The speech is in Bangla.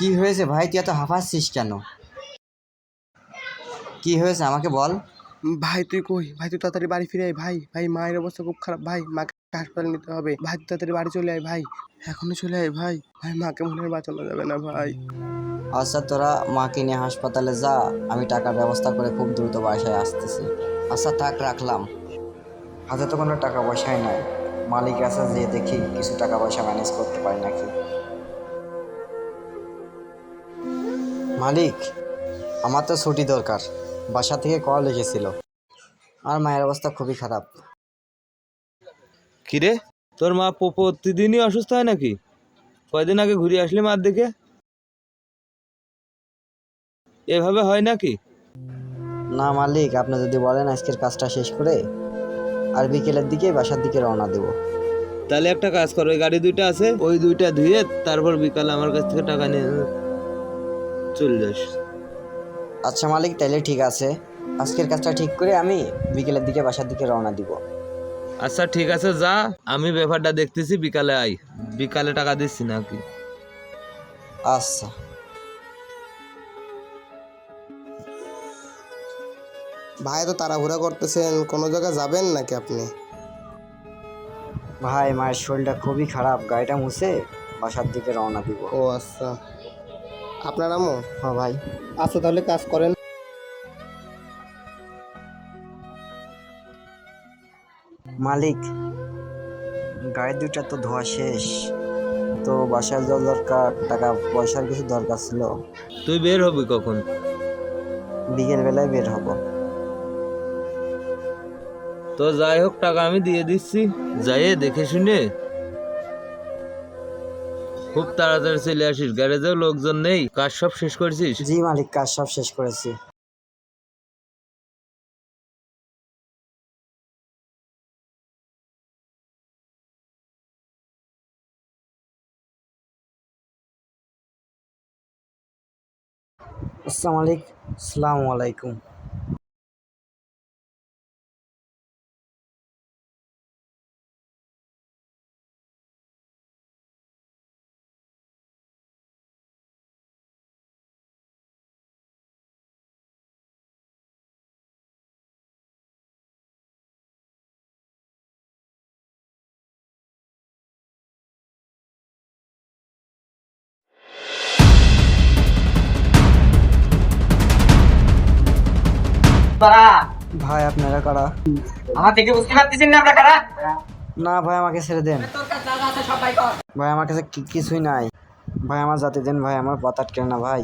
কি হয়েছে ভাই? তুই এত হাঁপাচ্ছিস কেন? কি হয়েছে? আমাকে বল। ভাই তুই কই? ভাই তুই তাড়াতাড়ি বাড়ি ফিরে আয় ভাই। ভাই মায়ের অবস্থা খুব খারাপ। ভাই মাকে হাসপাতালে নিতে হবে। ভাই তুই তাড়াতাড়ি বাড়ি চলে আয় ভাই। এখনই চলে আয় ভাই। ভাই মাকে মনে হয় বাঁচানো যাবে না ভাই। আচ্ছা তোরা মাকে নিয়ে হাসপাতালে যা। আমি টাকার ব্যবস্থা করে খুব দ্রুত বাসায় আসতেছি। আচ্ছা থাক রাখলাম। হাতে তো কোনো টাকা পয়সাই নাই মালিক আছে যে দেখি কিছু টাকা পয়সা ম্যানেজ করতে পারি নাকি। মালিক আমার তো ছুটি দরকার। বাসা থেকে কল লিখেছিল আর মায়ের অবস্থা খুবই খারাপ। কিরে তোর মা প্রতিদিনই অসুস্থ হয় নাকি? কয়দিন আগে ঘুরে আসলি মার দিকে? এভাবে হয় নাকি? না মালিক আপনি যদি বলেন আজকের কাজটা শেষ করে আর বিকেলের দিকে বাসার দিকে রওনা দেবো। তাহলে একটা কাজ করো ওই গাড়ি দুইটা আছে ওই দুইটা ধুয়ে তারপর বিকালে আমার কাছ থেকে টাকা নিয়ে চলে যাস আচ্ছা মালিক তাইলে ঠিক আছে। আজকের কাজটা ঠিক করে আমি বিকেলের দিকে বাসার দিকে রওনা দিব। আচ্ছা ঠিক আছে যা। আমি ব্যাপারটা দেখতেছি বিকালে আই বিকালে টাকা দিচ্ছি নাকি? আচ্ছা। ভাই তো তাড়াহুড়া করতেছেন। কোনো জায়গায় যাবেন নাকি আপনি? ভাই মায়ের শরীরটা খুবই খারাপ। গাড়িটা মুছে বাসার দিকে রওনা দিব। ও আচ্ছা। আপনার আমো হ্যাঁ ভাই। আচ্ছা তাহলে কাজ করেন। মালিক গাড়ি দুইটা তো ধোয়া শেষ। তো বাসার জল দরকার টাকা পয়সার কিছু দরকার ছিল। তুই বের হবি কখন? বিকেল বেলায় বের হব। তো যাই হোক টাকা আমি দিয়ে দিচ্ছি। যাইয়ে দেখে শুনে খুব তাড়াতাড়ি চলে আসিস। গ্যারেজেও লোকজন নেই। কাজ সব শেষ করছিস? জি মালিক, কাজ সব শেষ করেছি। আসসালামু আলাইকুম। বাড়া। ভাই আপনারা কারা? আমার থেকে বুঝতে পারতেছেন না আমরা কারা? না ভাই আমাকে ছেড়ে দেন। ভাই আমার কাছে কিছুই নাই। ভাই আমার জাতি দেন ভাই আমার পাতা কেন না ভাই।